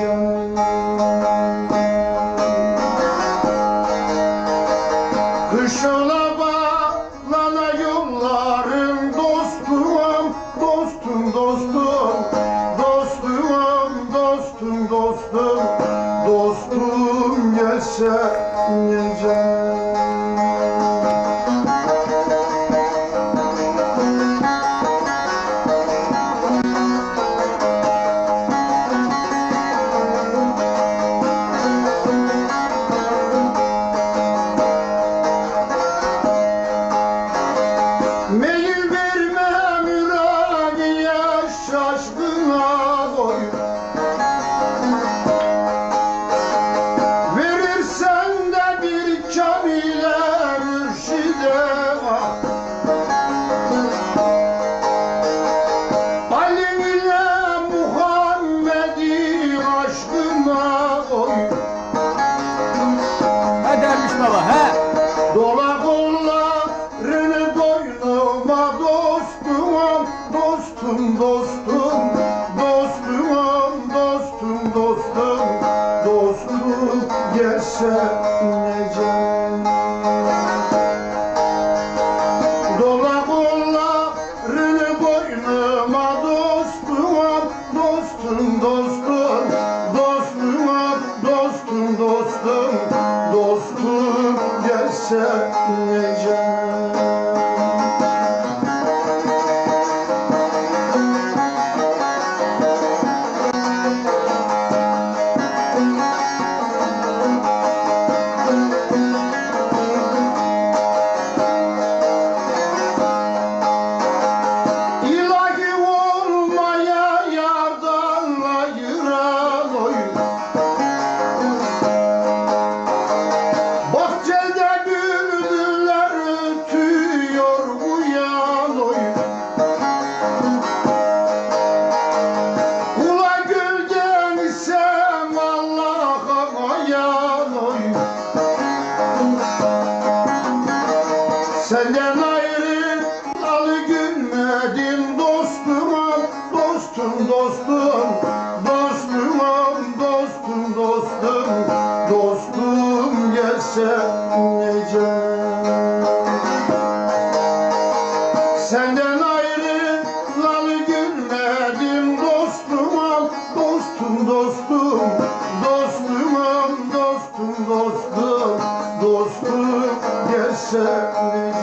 canım? Kış ola bağlana yolların dostum, dostum, can. Dola kollarını boynuma dostum, dostum, dostum, Senden ayrı alı gülmedim dostum dostum. Dostum dostum dostum. Dostum gelse ne can Senden ayrı lalı gülmedim dostum dostum. Dostum dostum dostum. Dostum gelse ne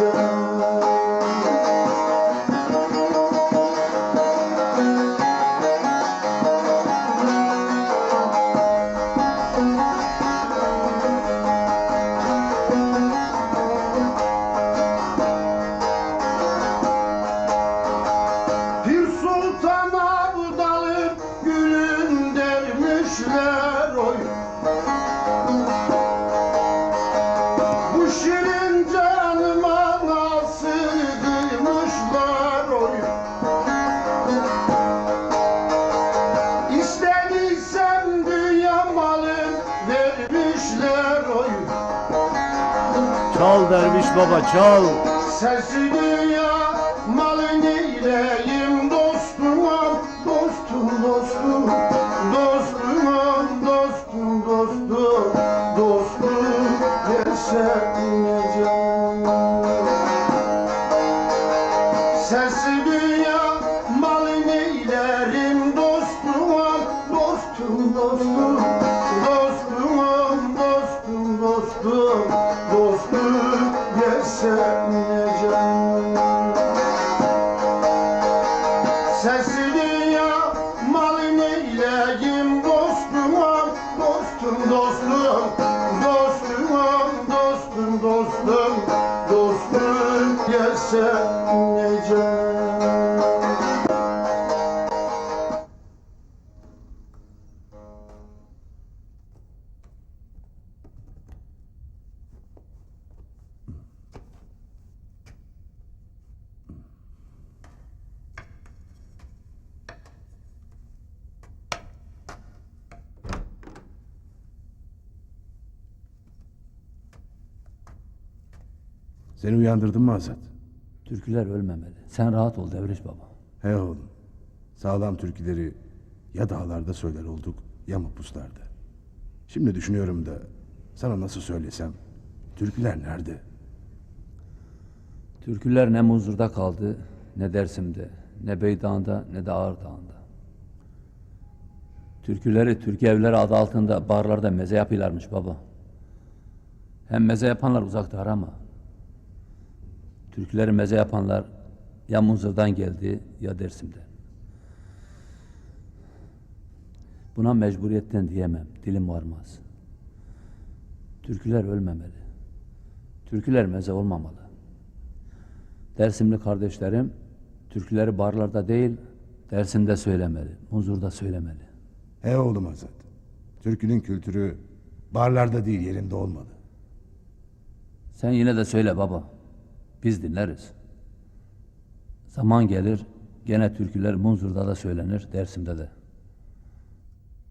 Çal derviş baba çal. Sensiz dünya malı neyleyim dostum Dostum dostum. Dostum dostum dostum. Dostum ne can Sensiz dünya Sensiz dünya malı neyleyim dostum Dostum dostum Dostum dostum dostum Dostum gelse Seni uyandırdım mı Azat? Türküler ölmemeli. Sen rahat ol Devriş baba. He oğlum. Sağlam türküleri ya dağlarda söyler olduk ya mapuslarda. Şimdi düşünüyorum da sana nasıl söylesem. Türküler nerede? Türküler ne Muzur'da kaldı, ne Dersim'de, ne Beydağ'ında, ne de Ağırdağ'ında. Türküleri Türkiye evleri adı altında barlarda meze yapıyorlarmış baba. Hem meze yapanlar uzakta ama. Türküleri meze yapanlar ya Muzur'dan geldi ya Dersim'den. Buna mecburiyetten diyemem, dilim varmaz. Türküler ölmemeli. Türküler meze olmamalı. Dersimli kardeşlerim türküleri barlarda değil Dersim'de söylemeli, Muzur'da söylemeli. He oğlum Azat. Türkünün kültürü barlarda değil yerinde olmalı. Sen yine de söyle baba. Biz dinleriz. Zaman gelir gene türküler Muzur'da da söylenir, Dersim'de de.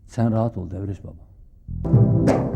Sen rahat ol Devriş baba.